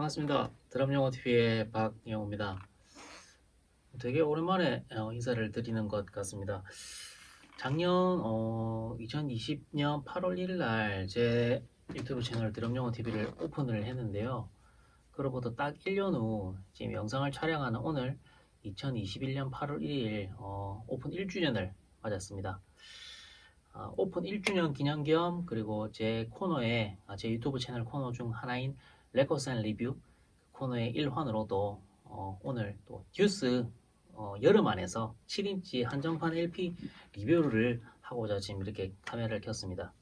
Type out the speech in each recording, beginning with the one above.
반갑습니다. 드럼영어TV의 박영호입니다. 되게 오랜만에 어, 인사를 드리는 것 같습니다. 작년 어, 2020년 8월 1일 날 제 유튜브 채널 드럼영어TV를 오픈을 했는데요. 그로부터 딱 1년 후 지금 영상을 촬영하는 오늘 2021년 8월 1일 어, 오픈 1주년을 맞았습니다. 아, 오픈 1주년 기념 겸 그리고 제 코너에 아, 제 유튜브 채널 코너 중 하나인 레코스 앤 리뷰 코너의 일환으로도 어, 오늘 또 듀스 어, 여름 안에서 7인치 한정판 LP 리뷰를 하고자 지금 이렇게 카메라를 켰습니다.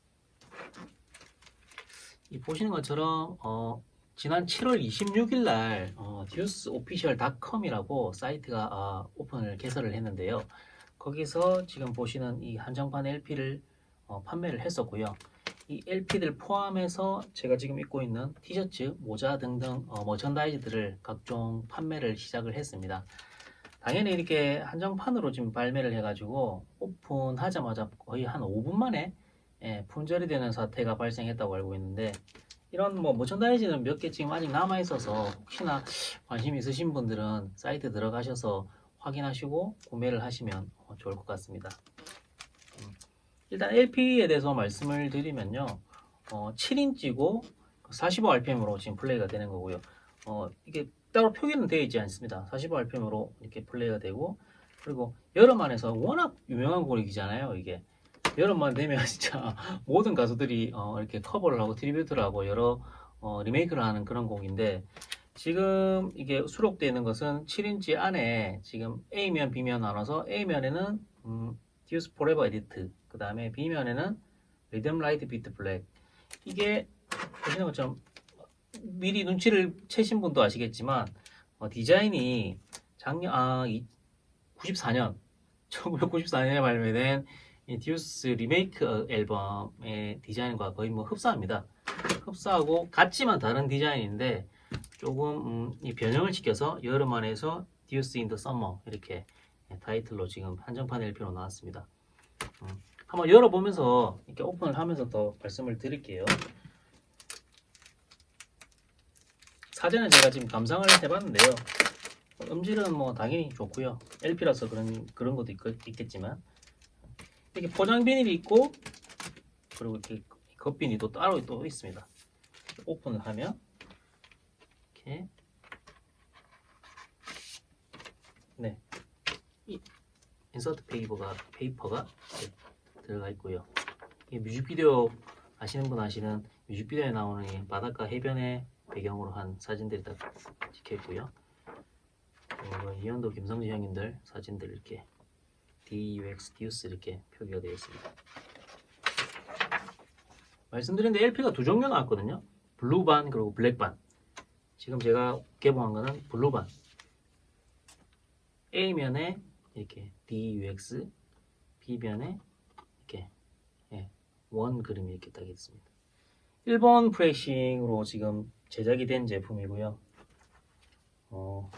이 보시는 것처럼 어, 지난 7월 26일 날 어, 듀스 오피셜 닷컴이라고 사이트가 아, 오픈을 개설을 했는데요. 거기서 지금 보시는 이 한정판 LP를 어, 판매를 했었고요. 이 LP들 포함해서 제가 지금 입고 있는 티셔츠, 모자 등등 어, 머천다이즈들을 각종 판매를 시작을 했습니다. 당연히 이렇게 한정판으로 지금 발매를 해가지고 오픈하자마자 거의 한 5분 만에 예, 품절이 되는 사태가 발생했다고 알고 있는데 이런 뭐 머천다이즈는 몇 개 지금 아직 남아 있어서 혹시나 관심 있으신 분들은 사이트 들어가셔서 확인하시고 구매를 하시면 어, 좋을 것 같습니다. 음, 일단 LP에 대해서 말씀을 드리면요. 어, 7인치고 45rpm으로 지금 플레이가 되는 거고요. 어, 이게 따로 표기는 되어 있지 않습니다. 45rpm으로 이렇게 플레이가 되고 그리고 여름 안에서 워낙 유명한 곡이잖아요. 이게 여름만 되면 진짜 모든 가수들이 어, 이렇게 커버를 하고 트리뷰트를 하고 여러 어, 리메이크를 하는 그런 곡인데 지금 이게 수록되어 있는 것은 7인치 안에 지금 A면, B면 나눠서 A면에는 음, Deuce Forever Edit 그 다음에 B면에는 Rhythm Light Beat Black 이게 보시는 것처럼 미리 눈치를 채신 분도 아시겠지만 어, 디자인이 작년 아 94년 1994년에 발매된 이 듀스 리메이크 앨범의 디자인과 거의 뭐 흡사합니다. 흡사하고 같지만 다른 디자인인데 조금 음, 이 변형을 시켜서 여름 안에서 듀스 인더 썸머 이렇게 타이틀로 지금 한정판 LP로 나왔습니다. 음, 한번 열어보면서 이렇게 오픈을 하면서 더 말씀을 드릴게요. 사전에 제가 지금 감상을 해봤는데요. 음질은 뭐 당연히 좋고요. LP라서 그런 그런 것도 있, 있겠지만 이렇게 포장 비닐이 있고 그리고 이렇게 겉비닐이 또 따로 또 있습니다. 오픈을 하면 이렇게 네, 이 인서트 페이퍼가 페이퍼가 이렇게 들어가 있고요. 이 뮤직비디오 아시는 분 아시는 뮤직비디오에 나오는 이 바닷가 해변의 배경으로 한 사진들이 다 찍혀 있고요. 그리고 이현도 김성진 형님들 사진들 이렇게 DUX 듀스 이렇게 표기가 되어 있습니다. 말씀드린 데 LP가 두 종류 나왔거든요. 블루반 그리고 블랙반. 지금 제가 개봉한 거는 블루반. A면에 이렇게 DUX, B면에 원 그림이 이렇게 딱 있습니다. 일본 프레싱으로 지금 제작이 된 제품이고요. 어,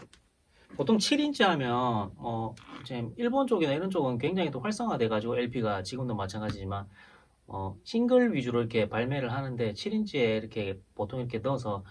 보통 7인치 하면 어, 지금 일본 쪽이나 이런 쪽은 굉장히 또 활성화돼 가지고 LP가 지금도 마찬가지지만 어, 싱글 위주로 이렇게 발매를 하는데 7인치에 이렇게 보통 이렇게 넣어서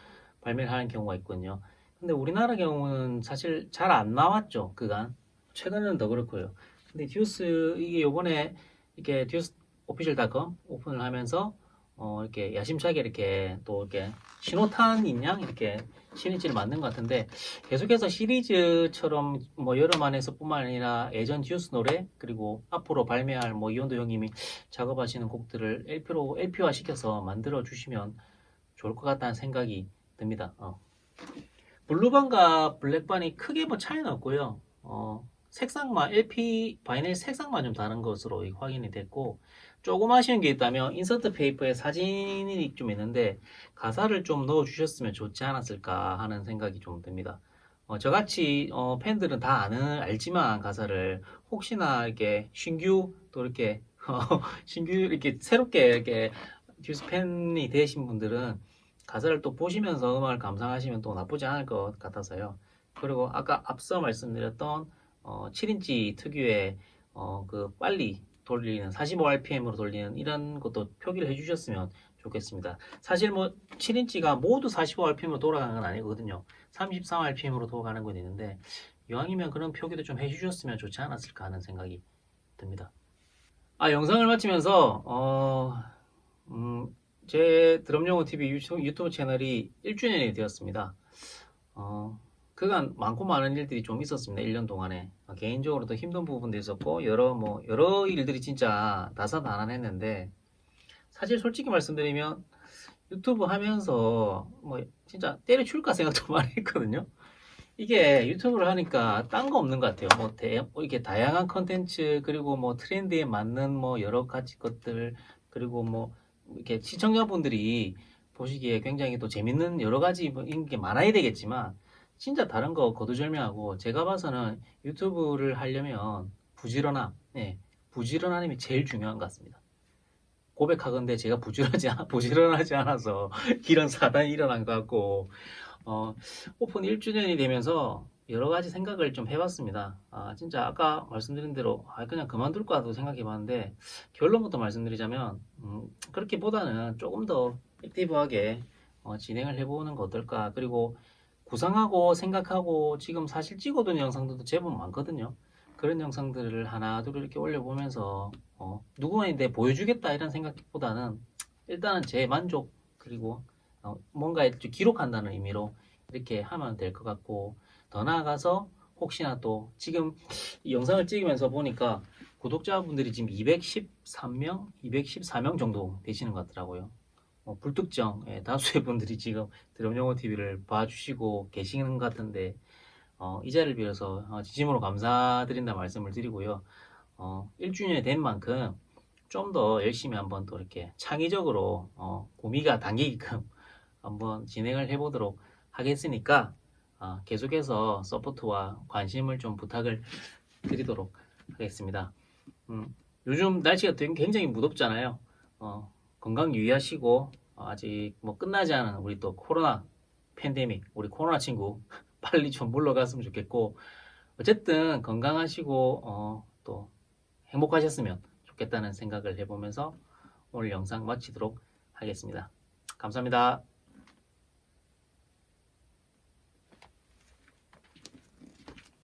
발매를 하는 경우가 있거든요. 근데 우리나라 경우는 사실 잘 안 나왔죠. 그간 최근에는 더 그렇고요. 근데 듀스 이게 요번에 이렇게 듀스 오피셜닷컴 오픈을 하면서 어, 이렇게 야심차게 이렇게 또 이렇게 신호탄인 양 이렇게 신인지를 만든 것 같은데 계속해서 시리즈처럼 뭐 여름 안에서 뿐만 아니라 예전 듀스 노래 그리고 앞으로 발매할 뭐 이온도 형님이 작업하시는 곡들을 LP로 LP화 시켜서 만들어 주시면 좋을 것 같다는 생각이 듭니다. 어. 블루반과 블랙반이 크게 뭐 차이는 없고요. 어, 색상만 LP 바이닐 색상만 좀 다른 것으로 확인이 됐고 조금 아쉬운 게 있다면 인서트 페이퍼에 사진이 좀 있는데 가사를 좀 넣어 주셨으면 좋지 않았을까 하는 생각이 좀 듭니다. 어, 저같이 어, 팬들은 다 아는 알지만 가사를 혹시나 이렇게 신규 또 이렇게 어, 신규 이렇게 새롭게 이렇게 듀스 팬이 되신 분들은 가사를 또 보시면서 음악을 감상하시면 또 나쁘지 않을 것 같아서요. 그리고 아까 앞서 말씀드렸던 어, 7인치 특유의 어, 그 빨리 돌리는 45rpm으로 돌리는 이런 것도 표기를 해주셨으면 좋겠습니다. 사실 뭐 7인치가 모두 45rpm으로 돌아가는 건 아니거든요. 33rpm으로 돌아가는 건 있는데 이왕이면 그런 표기도 좀 해주셨으면 좋지 않았을까 하는 생각이 듭니다. 아 영상을 마치면서 어, 음, 제 드럼용어 TV 유튜브, 유튜브 채널이 1주년이 되었습니다. 어, 그간 많고 많은 일들이 좀 있었습니다. 1년 동안에 어, 개인적으로도 힘든 부분도 있었고 여러 뭐 여러 일들이 진짜 다사다난했는데 사실 솔직히 말씀드리면 유튜브 하면서 뭐 진짜 때려칠까 생각도 많이 했거든요. 이게 유튜브를 하니까 딴 거 없는 것 같아요. 뭐 대, 뭐 이렇게 다양한 컨텐츠 그리고 뭐 트렌드에 맞는 뭐 여러 가지 것들 그리고 뭐 이렇게 시청자분들이 보시기에 굉장히 또 재밌는 여러 가지인 게 많아야 되겠지만 진짜 다른 거 거두절미하고 제가 봐서는 유튜브를 하려면 부지런함, 네, 부지런함이 제일 중요한 것 같습니다. 고백하건대 제가 부지런하지, 않- 부지런하지 않아서 이런 사단이 일어난 것 같고 어, 오픈 1주년이 되면서 여러 가지 생각을 좀 해봤습니다. 아, 진짜 아까 말씀드린 대로 아, 그냥 그만둘까도 생각해봤는데 결론부터 말씀드리자면 음, 그렇게보다는 조금 더 액티브하게 어, 진행을 해보는 거 어떨까. 그리고 구상하고 생각하고 지금 사실 찍어둔 영상들도 제법 많거든요. 그런 영상들을 하나 둘 이렇게 올려보면서 어, 누구한테 보여주겠다 이런 생각보다는 일단은 제 만족 그리고 어, 뭔가 좀 기록한다는 의미로 이렇게 하면 될 것 같고 더 나아가서 혹시나 또 지금 이 영상을 찍으면서 보니까 구독자분들이 지금 213명, 214명 정도 되시는 것 같더라고요. 어, 불특정 예, 다수의 분들이 지금 드럼용어 TV를 봐주시고 계시는 것 같은데 어, 이 자리를 빌어서 어, 진심으로 감사드린다 말씀을 드리고요. 어, 1주년이 된 만큼 좀 더 열심히 한번 또 이렇게 창의적으로 어, 고미가 당기게끔 한번 진행을 해보도록 하겠으니까 어, 계속해서 서포트와 관심을 좀 부탁을 드리도록 하겠습니다. 음, 요즘 날씨가 굉장히 무덥잖아요. 어, 건강 유의하시고 어, 아직 뭐 끝나지 않은 우리 또 코로나 팬데믹 우리 코로나 친구 빨리 좀 물러갔으면 좋겠고 어쨌든 건강하시고 어, 또 행복하셨으면 좋겠다는 생각을 해보면서 오늘 영상 마치도록 하겠습니다. 감사합니다.